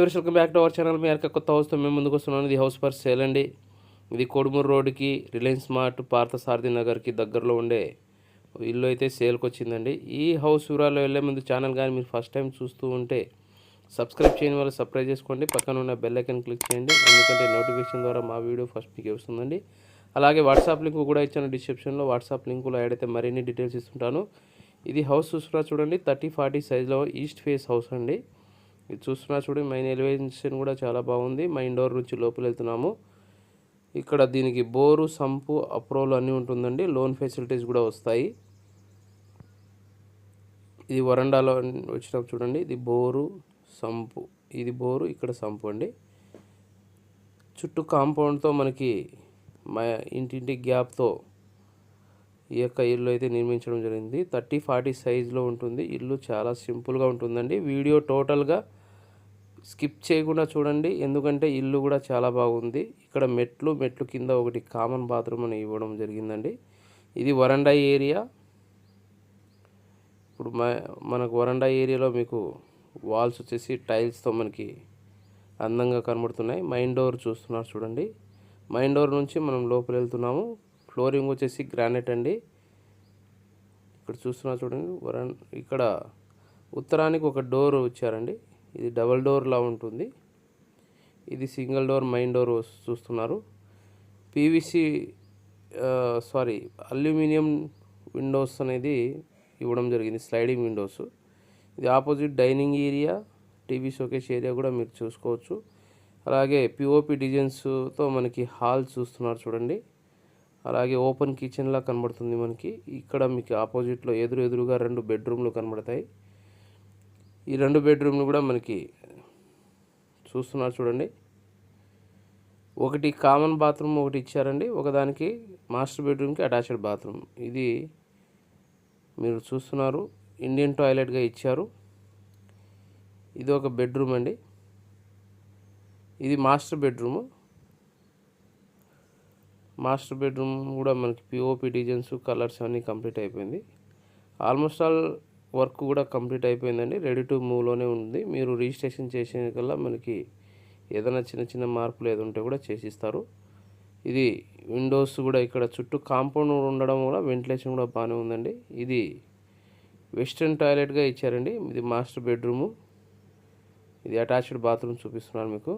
Welcome back to our channel మీ యొక్క కొత్త హౌస్తో మేము ముందుకు వస్తున్నాను ఇది హౌస్ ఫర్ సేల్ అండి ఇది కోడుమూరు రోడ్డుకి రిలయన్స్ మార్ట్ పార్థసారథి నగర్కి దగ్గరలో ఉండే ఇల్లు అయితే సేల్కి వచ్చిందండి ఈ హౌస్ వివరాలు వెళ్ళే ముందు ఛానల్ కానీ మీరు ఫస్ట్ టైం చూస్తూ ఉంటే సబ్స్క్రైబ్ చేయని వాళ్ళు సబ్స్క్రైబ్ చేసుకోండి పక్కన ఉన్న బెల్ ఐకన్ క్లిక్ చేయండి ఎందుకంటే నోటిఫికేషన్ ద్వారా మా వీడియో ఫస్ట్ మీకు వస్తుందండి అలాగే వాట్సాప్ లింక్ కూడా ఇచ్చాను డిస్క్రిప్షన్లో వాట్సాప్ లింకులో యాడ్ అయితే మరిన్ని డీటెయిల్స్ ఇస్తుంటాను. ఇది హౌస్ చూసుకురా చూడండి థర్టీ ఫార్టీ సైజ్లో ఈస్ట్ ఫేస్ హౌస్ అండి. ఇది చూస్తున్నా చూడండి మెయిన్ ఎలివేషన్ కూడా చాలా బాగుంది. మా డోర్ నుంచి లోపల వెళ్తున్నాము. ఇక్కడ దీనికి బోరు సంపు అప్రోల్ అన్నీ ఉంటుందండి. లోన్ ఫెసిలిటీస్ కూడా వస్తాయి. ఇది వరండాలో వచ్చినప్పుడు చూడండి ఇది బోరు సంపు. ఇది బోరు ఇక్కడ సంపు అండి. చుట్టూ కాంపౌండ్తో మనకి మా ఇంటింటి గ్యాప్తో ఈ యొక్క ఇల్లు అయితే నిర్మించడం జరిగింది. థర్టీ ఫార్టీ సైజులో ఉంటుంది. ఇల్లు చాలా సింపుల్గా ఉంటుందండి. వీడియో టోటల్గా స్కిప్ చేయకుండా చూడండి. ఎందుకంటే ఇల్లు కూడా చాలా బాగుంది. ఇక్కడ మెట్లు మెట్లు కింద ఒకటి కామన్ బాత్రూమ్ అని ఇవ్వడం జరిగిందండి. ఇది వరండా ఏరియా. ఇప్పుడు మనకు వరండా ఏరియాలో మీకు వాల్స్ వచ్చేసి టైల్స్తో మనకి అందంగా కనబడుతున్నాయి. మైన్ డోర్ చూస్తున్నారు చూడండి. మైన్ డోర్ నుంచి మనం లోపల వెళ్తున్నాము. ఫ్లోరింగ్ వచ్చేసి గ్రానైట్ అండి. ఇక్కడ చూస్తున్నారు చూడండి వరన్ ఇక్కడ ఉత్తరానికి ఒక డోర్ వచ్చారండి ఇది డబల్ డోర్లా ఉంటుంది. ఇది సింగిల్ డోర్ మెయిన్ డోర్ చూస్తున్నారు. పీవీసీ సారీ అల్యూమినియం విండోస్ అనేది ఇవ్వడం జరిగింది స్లైడింగ్ విండోస్. ఇది opposite dining area TV showcase area కూడా మీరు చూసుకోవచ్చు. అలాగే పిఓపి డిజైన్స్తో మనకి హాల్ చూస్తున్నారు చూడండి. అలాగే ఓపెన్ కిచెన్లా కనబడుతుంది మనకి. ఇక్కడ మీకు ఆపోజిట్లో ఎదురు ఎదురుగా రెండు బెడ్రూమ్లు కనబడతాయి. ఈ రెండు బెడ్రూమ్లు కూడా మనకి చూస్తున్నారు చూడండి. ఒకటి కామన్ బాత్రూమ్ ఒకటి ఇచ్చారండి. ఒకదానికి మాస్టర్ బెడ్రూమ్కి అటాచ్డ్ బాత్రూమ్. ఇది మీరు చూస్తున్నారు. ఇండియన్ టాయిలెట్గా ఇచ్చారు. ఇది ఒక బెడ్రూమ్ అండి. ఇది మాస్టర్ బెడ్రూము. మాస్టర్ బెడ్రూమ్ కూడా మనకి పిఓపి డిజైన్స్ కలర్స్ అన్నీ కంప్లీట్ అయిపోయింది. ఆల్మోస్ట్ ఆల్ వర్క్ కూడా కంప్లీట్ అయిపోయిందండి. రెడీ టు మూవ్లోనే ఉంది. మీరు రిజిస్ట్రేషన్ చేసిన కల్లా మనకి ఏదైనా చిన్న చిన్న మార్పులు ఏదో ఉంటే కూడా చేసిస్తారు. ఇది విండోస్ కూడా ఇక్కడ చుట్టూ కాంపౌండ్ ఉండడం కూడా వెంటిలేషన్ కూడా బాగానే ఉందండి. ఇది వెస్ట్రన్ టాయిలెట్గా ఇచ్చారండి. ఇది మాస్టర్ బెడ్రూము. ఇది అటాచ్డ్ బాత్రూమ్ చూపిస్తున్నాను మీకు.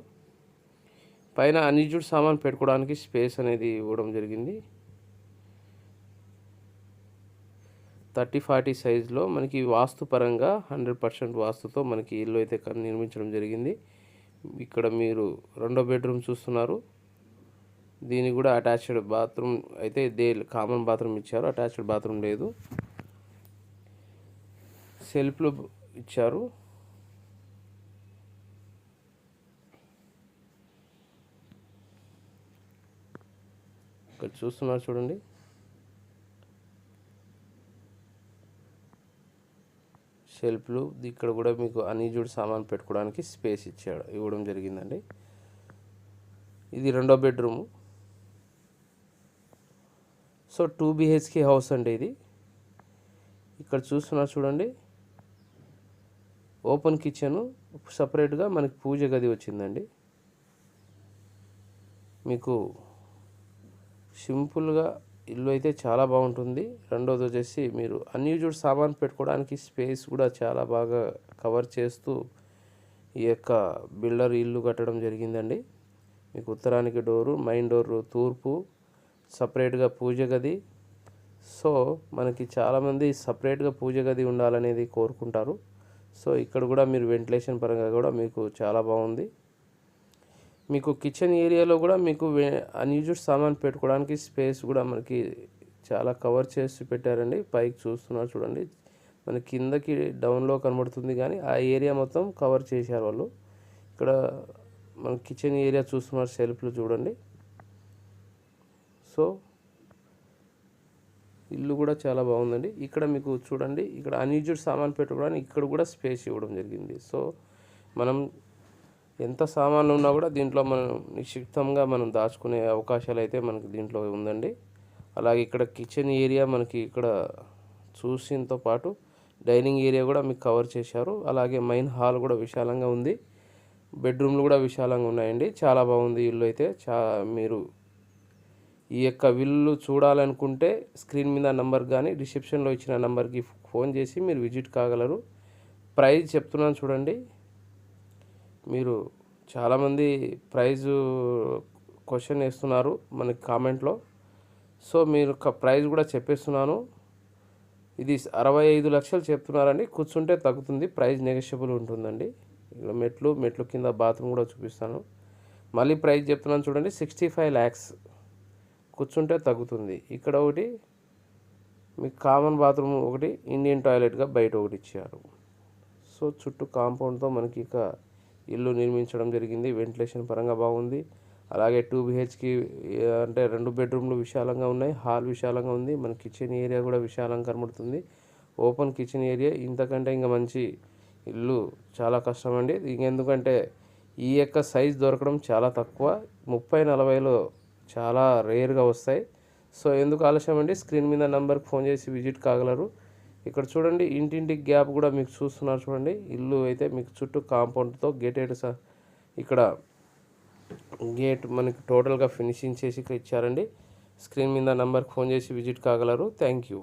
పైన అన్యూజ్డ్ సామాన్ పెట్టుకోవడానికి స్పేస్ అనేది ఇవ్వడం జరిగింది. థర్టీ ఫార్టీ సైజులో మనకి వాస్తు పరంగా హండ్రెడ్ పర్సెంట్ వాస్తుతో మనకి ఇల్లు అయితే నిర్మించడం జరిగింది. ఇక్కడ మీరు రెండో బెడ్రూమ్ చూస్తున్నారు. దీనికి కూడా అటాచ్డ్ బాత్రూమ్ అయితే దే కామన్ బాత్రూమ్ ఇచ్చారు. అటాచ్డ్ బాత్రూమ్ లేదు. సెల్ఫ్లు ఇచ్చారు. ఇక్కడ చూస్తున్నారు చూడండి. షెల్ఫ్లు ఇక్కడ కూడా మీకు అన్యూజ్డ్ సామాన్ పెట్టుకోవడానికి స్పేస్ ఇచ్చాడు ఇవ్వడం జరిగిందండి. ఇది రెండో bedroom. So two BHK house అండి ఇది. ఇక్కడ చూస్తున్నారు చూడండి. ఓపెన్ కిచెను సపరేట్గా మనకి పూజ గది వచ్చిందండి. మీకు సింపుల్గా ఇల్లు అయితే చాలా బాగుంటుంది. రెండోది వచ్చేసి మీరు అన్యూజ్డ్ సామాన్ పెట్టుకోవడానికి స్పేస్ కూడా చాలా బాగా కవర్ చేస్తూ ఈ యొక్క బిల్డర్ ఇల్లు కట్టడం జరిగిందండి. మీకు ఉత్తరానికి డోరు మెయిన్ డోరు తూర్పు సపరేట్గా పూజ గది. సో మనకి చాలామంది సపరేట్గా పూజ గది ఉండాలనేది కోరుకుంటారు. సో ఇక్కడ కూడా మీరు వెంటిలేషన్ పరంగా కూడా మీకు చాలా బాగుంది. మీకు కిచెన్ ఏరియాలో కూడా మీకు అన్యూజ్డ్ సామాన్ పెట్టుకోవడానికి స్పేస్ కూడా మనకి చాలా కవర్ చేసి పెట్టారండి. పైకి చూస్తున్నారు చూడండి. మన కిందకి డౌన్లో కనబడుతుంది కానీ ఆ ఏరియా మొత్తం కవర్ చేశారు వాళ్ళు. ఇక్కడ మన కిచెన్ ఏరియా చూస్తున్నారు సెల్ఫ్లు చూడండి. సో ఇల్లు కూడా చాలా బాగుందండి. ఇక్కడ మీకు చూడండి. ఇక్కడ అన్యూజ్డ్ సామాన్ పెట్టుకోవడానికి ఇక్కడ కూడా స్పేస్ ఇవ్వడం జరిగింది. సో మనం ఎంత సామాన్లు ఉన్నా కూడా దీంట్లో మనం నిక్షిప్తంగా మనం దాచుకునే అవకాశాలు అయితే మనకి దీంట్లో ఉందండి. అలాగే ఇక్కడ కిచెన్ ఏరియా మనకి ఇక్కడ చూసినతో పాటు డైనింగ్ ఏరియా కూడా మీకు కవర్ చేశారు. అలాగే మైన్ హాల్ కూడా విశాలంగా ఉంది. బెడ్రూమ్లు కూడా విశాలంగా ఉన్నాయండి. చాలా బాగుంది ఇల్లు అయితే. చా మీరు ఈ యొక్క విల్లు చూడాలనుకుంటే స్క్రీన్ మీద నంబర్ కానీ రిసెప్షన్లో ఇచ్చిన నంబర్కి ఫోన్ చేసి మీరు విజిట్ కాగలరు. ప్రైజ్ చెప్తున్నాను చూడండి. మీరు చాలామంది ప్రైజు క్వశ్చన్ వేస్తున్నారు మనకి కామెంట్లో. సో మీరు ప్రైజ్ కూడా చెప్పేస్తున్నాను. ఇది అరవై ఐదు లక్షలు చెప్తున్నారండి. కూర్చుంటే తగ్గుతుంది. ప్రైజ్ నెగోషియబుల్ ఉంటుందండి. ఇలా మెట్లు మెట్లు కింద బాత్రూమ్ కూడా చూపిస్తాను. మళ్ళీ ప్రైజ్ చెప్తున్నాను చూడండి. Sixty five lakhs. కూర్చుంటే తగ్గుతుంది. ఇక్కడ ఒకటి మీకు కామన్ బాత్రూమ్ ఒకటి ఇండియన్ టాయిలెట్గా బయట ఒకటి ఇచ్చారు. సో చుట్టూ కాంపౌండ్తో మనకి ఇక ఇల్లు నిర్మించడం జరిగింది. వెంటిలేషన్ పరంగా బాగుంది. అలాగే టూ బిహెచ్కి అంటే రెండు బెడ్రూమ్లు విశాలంగా ఉన్నాయి. హాల్ విశాలంగా ఉంది. మన కిచెన్ ఏరియా కూడా విశాలంగా కనబడుతుంది. Open kitchen area. ఇంతకంటే ఇంకా మంచి ఇల్లు చాలా కష్టం అండి. ఇంకెందుకంటే ఈ యొక్క సైజ్ దొరకడం చాలా తక్కువ. ముప్పై నలభైలో చాలా రేర్గా వస్తాయి. సో ఎందుకు ఆలస్యం అండి? స్క్రీన్ మీద నెంబర్కి ఫోన్ చేసి విజిట్ కాగలరు. ఇక్కడ చూడండి ఇంటింటి గ్యాప్ కూడా మీకు చూస్తున్నారు చూడండి. ఇల్లు అయితే మీకు చుట్టూ కాంపౌండ్తో గేటెడ్ ఇక్కడ గేట్ మనకి టోటల్గా ఫినిషింగ్ చేసి ఇక్కడ ఇచ్చారండి. స్క్రీన్ మీద నెంబర్కి ఫోన్ చేసి విజిట్ కాగలరు. Thank you